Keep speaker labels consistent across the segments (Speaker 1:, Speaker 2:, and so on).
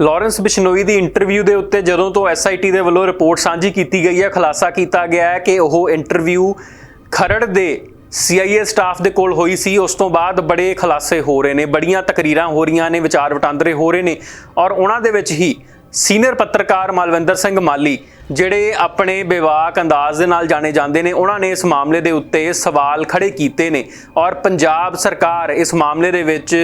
Speaker 1: Lawrence Bishnoi ਦੀ interview ਦੇ ਉੱਤੇ ਜਦੋਂ ਤੋਂ ਐਸਆਈਟੀ ਦੇ ਵੱਲੋਂ ਰਿਪੋਰਟ ਸਾਂਝੀ ਕੀਤੀ ਗਈ ਹੈ, ਖੁਲਾਸਾ ਕੀਤਾ ਗਿਆ ਹੈ ਕਿ ਉਹ ਇੰਟਰਵਿਊ ਖਰੜ ਦੇ CIA ਸਟਾਫ ਦੇ ਕੋਲ ਹੋਈ ਸੀ। ਉਸ ਤੋਂ ਬਾਅਦ ਬੜੇ ਖੁਲਾਸੇ ਹੋ ਰਹੇ ਨੇ, ਬੜੀਆਂ ਤਕਰੀਰਾਂ ਹੋ ਰਹੀਆਂ ਨੇ, ਵਿਚਾਰ ਵਟਾਂਦਰੇ ਹੋ ਰਹੇ ਨੇ ਔਰ ਉਹਨਾਂ ਦੇ ਵਿੱਚ ਹੀ ਸੀਨੀਅਰ ਪੱਤਰਕਾਰ ਮਲਵਿੰਦਰ ਸਿੰਘ ਮਾਲੀ, ਜਿਹੜੇ ਆਪਣੇ ਬੇਵਾਕ ਅੰਦਾਜ਼ ਦੇ ਨਾਲ ਜਾਣੇ ਜਾਂਦੇ ਨੇ, ਉਹਨਾਂ ਨੇ ਇਸ ਮਾਮਲੇ ਦੇ ਉੱਤੇ ਸਵਾਲ ਖੜੇ ਕੀਤੇ ਨੇ ਔਰ ਪੰਜਾਬ ਸਰਕਾਰ ਇਸ ਮਾਮਲੇ ਦੇ ਵਿੱਚ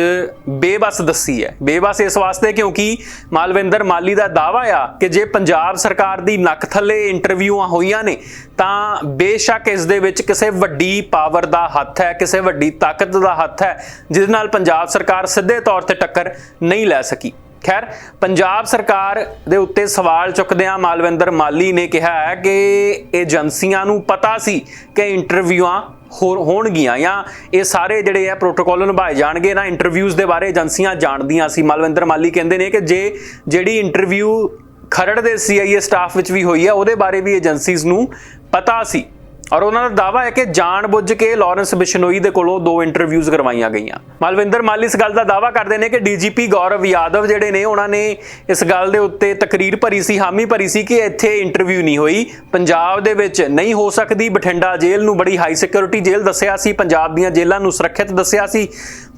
Speaker 1: ਬੇਬਸ ਦੱਸੀ ਹੈ। ਬੇਬਸ ਇਸ ਵਾਸਤੇ ਕਿਉਂਕਿ ਮਾਲਵਿੰਦਰ ਮਾਲੀ ਦਾ ਦਾਵਾ ਆ ਕਿ ਜੇ ਪੰਜਾਬ ਸਰਕਾਰ ਦੀ ਨੱਕ ਥੱਲੇ ਇੰਟਰਵਿਊਆਂ ਹੋਈਆਂ ਨੇ, ਤਾਂ ਬੇਸ਼ੱਕ ਇਸ ਦੇ ਵਿੱਚ ਕਿਸੇ ਵੱਡੀ ਪਾਵਰ ਦਾ ਹੱਥ ਹੈ, ਕਿਸੇ ਵੱਡੀ ਤਾਕਤ ਦਾ ਹੱਥ ਹੈ, ਜਿਹਦੇ ਨਾਲ ਪੰਜਾਬ ਸਰਕਾਰ ਸਿੱਧੇ ਤੌਰ ਤੇ ਟੱਕਰ ਨਹੀਂ ਲੈ ਸਕੀ। ਖੈਰ, ਪੰਜਾਬ ਸਰਕਾਰ ਦੇ ਉੱਤੇ ਸਵਾਲ ਚੁੱਕਦਿਆਂ ਮਾਲਵਿੰਦਰ ਮਾਲੀ ਨੇ ਕਿਹਾ ਹੈ ਕਿ ਏਜੰਸੀਆਂ ਨੂੰ ਪਤਾ ਸੀ ਕਿ ਇੰਟਰਵਿਊਆਂ ਹੋਣਗੀਆਂ ਜਾਂ ਇਹ ਸਾਰੇ ਜਿਹੜੇ ਆ ਪ੍ਰੋਟੋਕੋਲ ਨਿਭਾਏ ਜਾਣਗੇ ਨਾ ਇੰਟਰਵਿਊਜ਼ ਦੇ ਬਾਰੇ ਏਜੰਸੀਆਂ ਜਾਣਦੀਆਂ ਸੀ। ਮਾਲਵਿੰਦਰ ਮਾਲੀ ਕਹਿੰਦੇ ਨੇ ਕਿ ਜੇ ਜਿਹੜੀ ਇੰਟਰਵਿਊ ਖਰੜ ਦੇ CIA ਸਟਾਫ ਵਿੱਚ ਵੀ ਹੋਈ ਹੈ, ਉਹਦੇ ਬਾਰੇ ਵੀ ਏਜੰਸੀਜ਼ ਨੂੰ ਪਤਾ ਸੀ। ਔਰ ਉਹਨਾਂ ਦਾ ਦਾਵਾ ਹੈ ਕਿ ਜਾਣਬੁੱਝ ਕੇ ਲਾਰੈਂਸ ਬਿਸ਼ਨੋਈ ਦੇ ਕੋਲੋਂ ਦੋ ਇੰਟਰਵਿਊਜ਼ ਕਰਵਾਈਆਂ ਗਈਆਂ। ਮਾਲਵਿੰਦਰ ਮਾਲੀ ਇਸ ਗੱਲ ਦਾ ਦਾਵਾ ਕਰਦੇ ਨੇ ਕਿ ਡੀਜੀਪੀ ਗੌਰਵ ਯਾਦਵ ਜਿਹੜੇ ਨੇ, ਉਹਨਾਂ ਨੇ ਇਸ ਗੱਲ ਦੇ ਉੱਤੇ ਤਕਰੀਰ ਭਰੀ ਸੀ, ਹਾਮੀ ਭਰੀ ਸੀ ਕਿ ਇੱਥੇ ਇੰਟਰਵਿਊ ਨਹੀਂ ਹੋਈ। ਪੰਜਾਬ ਦੇ ਵਿੱਚ ਨਹੀਂ ਹੋ ਸਕਦੀ, ਬਠਿੰਡਾ ਜੇਲ੍ਹ ਨੂੰ ਬੜੀ ਹਾਈ ਸਿਕਿਉਰਿਟੀ ਜੇਲ੍ਹ ਦੱਸਿਆ ਸੀ, ਪੰਜਾਬ ਦੀਆਂ ਜੇਲ੍ਹਾਂ ਨੂੰ ਸੁਰੱਖਿਅਤ ਦੱਸਿਆ ਸੀ,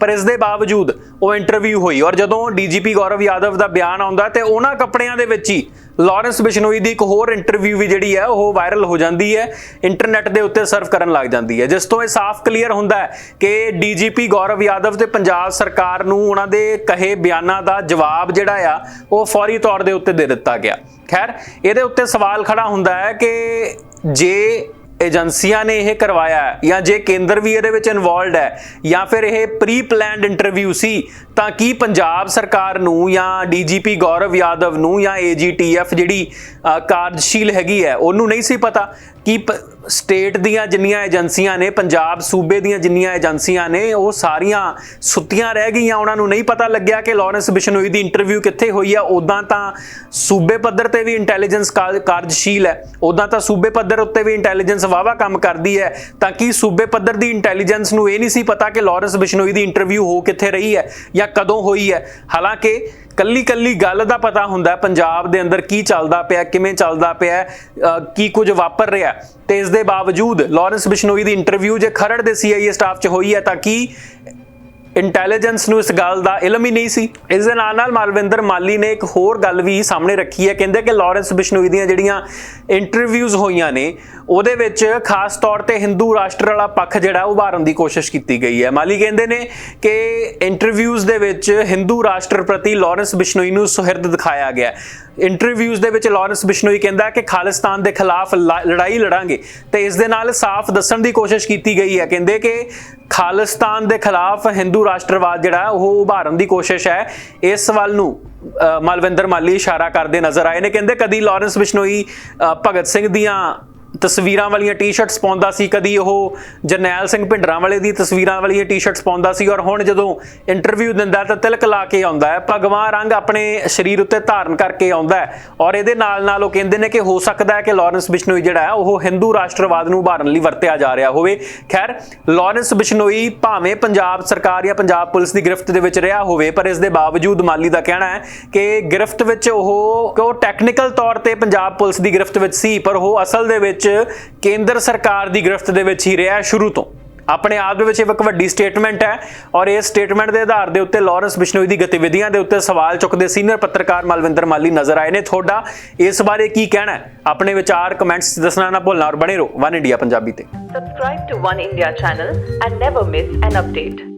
Speaker 1: ਪਰ ਇਸ ਦੇ ਬਾਵਜੂਦ ਉਹ ਇੰਟਰਵਿਊ ਹੋਈ ਔਰ ਜਦੋਂ ਡੀਜੀਪੀ ਗੌਰਵ ਯਾਦਵ ਦਾ ਬਿਆਨ ਆਉਂਦਾ ਤੇ ਉਹਨਾਂ ਕੱਪੜਿਆਂ ਦੇ ਵਿੱਚ ਹੀ ਲਾਰੈਂਸ ਬਿਸ਼ਨੋਈ ਦੀ ਇੱਕ ਹੋਰ ਇੰਟਰਵਿਊ ਵੀ ਜਿਹੜੀ ਹੈ, ਉਹ ਵਾਇਰਲ ਹੋ ਜਾਂਦੀ ਹੈ ਇੰਟਰਨੈਟ ਦੇ ਉੱਤੇ ਸਰਵ ਕਰਨ ਲੱਗ ਜਾਂਦੀ ਹੈ। ਜਿਸ ਤੋਂ ਇਹ ਸਾਫ਼ ਕਲੀਅਰ ਹੁੰਦਾ ਹੈ ਕਿ ਡੀਜੀਪੀ ਗੌਰਵ ਯਾਦਵ ਤੇ ਪੰਜਾਬ ਸਰਕਾਰ ਨੂੰ ਉਹਨਾਂ ਦੇ ਕਹੇ ਬਿਆਨਾਂ ਦਾ ਜਵਾਬ ਜਿਹੜਾ ਆ, ਉਹ ਫੌਰੀ ਤੌਰ ਦੇ ਉੱਤੇ ਦੇ ਦਿੱਤਾ ਗਿਆ। ਖੈਰ, ਇਹਦੇ ਉੱਤੇ ਸਵਾਲ ਖੜਾ ਹੁੰਦਾ ਹੈ ਕਿ ਜੇ ਏਜੰਸੀਆਂ ਨੇ ਇਹ ਕਰਵਾਇਆ ਜਾਂ ਜੇ ਕੇਂਦਰ ਵੀ ਇਹਦੇ ਵਿੱਚ ਇਨਵੋਲਡ ਹੈ ਜਾਂ ਫਿਰ ਇਹ ਪ੍ਰੀ ਪਲਾਨਡ ਇੰਟਰਵਿਊ ਸੀ, ਤਾਂ ਕੀ ਪੰਜਾਬ ਸਰਕਾਰ ਨੂੰ ਜਾਂ ਡੀਜੀਪੀ ਗੌਰਵ ਯਾਦਵ ਨੂੰ ਜਾਂ ਏਜੀਟੀਐਫ ਜਿਹੜੀ ਕਾਰਜਸ਼ੀਲ ਹੈਗੀ ਹੈ, ਉਹਨੂੰ ਨਹੀਂ ਸੀ ਪਤਾ ਕਿ ਸਟੇਟ ਦੀਆਂ ਜਿੰਨੀਆਂ ਏਜੰਸੀਆਂ ਨੇ, ਪੰਜਾਬ ਸੂਬੇ ਦੀਆਂ ਜਿੰਨੀਆਂ ਏਜੰਸੀਆਂ ਨੇ, ਉਹ ਸਾਰੀਆਂ ਸੁੱਤੀਆਂ ਰਹਿ ਗਈਆਂ, ਉਹਨਾਂ ਨੂੰ ਨਹੀਂ ਪਤਾ ਲੱਗਿਆ ਕਿ ਲਾਰੈਂਸ ਬਿਸ਼ਨੋਈ ਦੀ ਇੰਟਰਵਿਊ ਕਿੱਥੇ ਹੋਈ ਆ ਉਦਾਂ ਤਾਂ ਸੂਬੇ ਪੱਧਰ ਤੇ ਵੀ ਇੰਟੈਲੀਜੈਂਸ ਕਾਰਜਸ਼ੀਲ ਹੈ ਉਦਾਂ ਤਾਂ ਸੂਬੇ ਪੱਧਰ ਉੱਤੇ ਵੀ ਇੰਟੈਲੀਜੈਂਸ ਵਾਵਾ ਕੰਮ ਕਰਦੀ ਹੈ, ਤਾਂ ਕਿ ਸੂਬੇ ਪੱਧਰ ਦੀ ਇੰਟੈਲੀਜੈਂਸ ਨੂੰ ਇਹ ਨਹੀਂ ਸੀ ਪਤਾ ਕਿ ਲਾਰੈਂਸ ਬਿਸ਼ਨੋਈ ਦੀ ਇੰਟਰਵਿਊ ਹੋ ਕਿੱਥੇ ਰਹੀ ਹੈ ਜਾਂ ਕਦੋਂ ਹੋਈ ਹੈ? ਹਾਲਾਂਕਿ ਕੱਲੀ ਕੱਲੀ ਗੱਲ ਦਾ ਪਤਾ ਹੁੰਦਾ ਪੰਜਾਬ ਦੇ ਅੰਦਰ ਕੀ ਚੱਲਦਾ ਪਿਆ, ਕਿਵੇਂ ਚੱਲਦਾ ਪਿਆ ਕੀ ਕੁਝ ਵਾਪਰ ਰਿਹਾ ਤੇ ਇਸ ਦੇ ਬਾਵਜੂਦ ਲਾਰੈਂਸ ਬਿਸ਼ਨੋਈ ਦੀ ਇੰਟਰਵਿਊ ਜੇ ਖਰੜ ਦੇ CIA ਸਟਾਫ 'ਚ ਹੋਈ ਹੈ, ਤਾਂ ਕਿ ਇੰਟੈਲੀਜੈਂਸ ਨੂੰ ਇਸ ਗੱਲ ਦਾ ਇਲਮ ਹੀ ਨਹੀਂ ਸੀ। ਇਸ ਦੇ ਨਾਲ ਨਾਲ ਮਾਲਵਿੰਦਰ ਮਾਲੀ ਨੇ ਇੱਕ ਹੋਰ ਗੱਲ ਵੀ ਸਾਹਮਣੇ ਰੱਖੀ ਹੈ। ਕਹਿੰਦੇ ਕਿ ਲਾਰੈਂਸ ਬਿਸ਼ਨੋਈ ਦੀਆਂ ਜਿਹੜੀਆਂ ਇੰਟਰਵਿਊਜ਼ ਹੋਈਆਂ ਨੇ, ਉਹਦੇ ਵਿੱਚ ਖਾਸ ਤੌਰ ਤੇ ਹਿੰਦੂ ਰਾਸ਼ਟਰ ਵਾਲਾ ਪੱਖ ਜਿਹੜਾ ਉਭਾਰਨ ਦੀ ਕੋਸ਼ਿਸ਼ ਕੀਤੀ ਗਈ ਹੈ। ਮਾਲੀ ਕਹਿੰਦੇ ਨੇ ਕਿ ਇੰਟਰਵਿਊਜ਼ ਦੇ ਵਿੱਚ ਹਿੰਦੂ ਰਾਸ਼ਟਰ ਪ੍ਰਤੀ ਲਾਰੈਂਸ ਬਿਸ਼ਨੋਈ ਨੂੰ ਸੁਹਿਰਦ ਦਿਖਾਇਆ ਗਿਆ ਇੰਟਰਵਿਊਜ਼ ਦੇ ਵਿੱਚ ਲਾਰੈਂਸ ਬਿਸ਼ਨੋਈ ਕਹਿੰਦਾ ਕਿ ਖਾਲਿਸਤਾਨ ਦੇ ਖਿਲਾਫ ਲੜਾਈ ਲੜਾਂਗੇ। ਤੇ ਇਸ ਦੇ ਨਾਲ ਸਾਫ਼ ਦੱਸਣ ਦੀ ਕੋਸ਼ਿਸ਼ ਕੀਤੀ ਗਈ ਹੈ। ਕਹਿੰਦੇ ਕਿ ਖਾਲਿਸਤਾਨ ਦੇ ਖਿਲਾਫ ਹਿੰਦੂ ਰਾਸ਼ਟਰਵਾਦ ਜਿਹੜਾ ਉਹ ਉਭਾਰਨ ਦੀ ਕੋਸ਼ਿਸ਼ ਹੈ। ਇਸ ਵੱਲ ਨੂੰ ਅ, ਮਲਵਿੰਦਰ ਮਾਲੀ ਇਸ਼ਾਰਾ ਕਰਦੇ ਨਜ਼ਰ ਆਏ ਨੇ। ਕਹਿੰਦੇ ਕਦੀ ਲਾਰੈਂਸ ਬਿਸ਼ਨੋਈ ਅ, ਭਗਤ ਸਿੰਘ ਦੀਆਂ ਤਸਵੀਰਾਂ ਵਾਲੀਆਂ ਟੀ-ਸ਼ਰਟਸ ਪਾਉਂਦਾ ਸੀ, ਕਦੀ ਉਹ ਜਰਨੈਲ ਸਿੰਘ ਭਿੰਡਰਾਂ ਵਾਲੇ ਦੀ ਤਸਵੀਰਾਂ ਵਾਲੀਆਂ ਟੀ-ਸ਼ਰਟਸ ਪਾਉਂਦਾ ਸੀ ਔਰ ਹੁਣ ਜਦੋਂ ਇੰਟਰਵਿਊ ਦਿੰਦਾ ਤਾਂ ਤਿਲਕ ਲਾ ਕੇ ਆਉਂਦਾ ਹੈ ਭਗਵਾਨ ਰੰਗ ਆਪਣੇ ਸਰੀਰ ਉੱਤੇ ਧਾਰਨ ਕਰਕੇ ਆਉਂਦਾ ਹੈ ਔਰ ਇਹਦੇ ਨਾਲ ਨਾਲ ਉਹ ਕਹਿੰਦੇ ਨੇ ਕਿ ਹੋ ਸਕਦਾ ਹੈ ਕਿ ਲਾਰੈਂਸ ਬਿਸ਼ਨੋਈ ਜਿਹੜਾ ਹੈ, ਉਹ ਹਿੰਦੂ ਰਾਸ਼ਟਰਵਾਦ ਨੂੰ ਉਭਾਰਨ ਲਈ ਵਰਤਿਆ ਜਾ ਰਿਹਾ ਹੋਵੇ। ਖੈਰ, ਲਾਰੈਂਸ ਬਿਸ਼ਨੋਈ ਭਾਵੇਂ ਪੰਜਾਬ ਸਰਕਾਰ ਜਾਂ ਪੰਜਾਬ ਪੁਲਿਸ ਦੀ ਗ੍ਰਿਫਤ ਦੇ ਵਿੱਚ ਰਿਹਾ ਹੋਵੇ, ਪਰ ਇਸ ਦੇ ਬਾਵਜੂਦ ਮਾਲੀ ਦਾ ਕਹਿਣਾ ਹੈ ਕਿ ਗ੍ਰਿਫਤ ਵਿੱਚ ਉਹ ਉਹ ਟੈਕਨੀਕਲ ਤੌਰ ਤੇ ਪੰਜਾਬ ਪੁਲਿਸ ਦੀ ਗ੍ਰਿਫਤ ਵਿੱਚ ਸੀ, ਪਰ ਉਹ ਅਸਲ ਦੇ ਵਿੱਚ ਕੇਂਦਰ ਸਰਕਾਰ ਦੀ ਗ੍ਰਿਫਤ ਦੇ ਵਿੱਚ ਹੀ ਰਿਹਾ ਸ਼ੁਰੂ ਤੋਂ। ਆਪਣੇ ਆਪ ਦੇ ਵਿੱਚ ਇਹ ਇੱਕ ਵੱਡੀ ਸਟੇਟਮੈਂਟ ਹੈ ਔਰ ਇਸ ਸਟੇਟਮੈਂਟ ਦੇ ਆਧਾਰ ਦੇ ਉੱਤੇ ਲਾਰੈਂਸ ਬਿਸ਼ਨੋਈ ਦੀ ਗਤੀਵਿਧੀਆਂ ਦੇ ਉੱਤੇ ਸਵਾਲ ਚੁੱਕਦੇ ਸੀਨੀਅਰ ਪੱਤਰਕਾਰ ਮਲਵਿੰਦਰ ਮਾਲੀ ਨਜ਼ਰ ਆਏ ਨੇ। ਤੁਹਾਡਾ ਇਸ ਬਾਰੇ ਕੀ ਕਹਿਣਾ ਹੈ? ਆਪਣੇ ਵਿਚਾਰ ਕਮੈਂਟਸ ਦੱਸਣਾ ਨਾ ਭੁੱਲਣਾ ਔਰ ਬਣੇ ਰਹੋ ਵਨ ਇੰਡੀਆ ਪੰਜਾਬੀ ਤੇ।
Speaker 2: Subscribe to One India channel and never miss an update.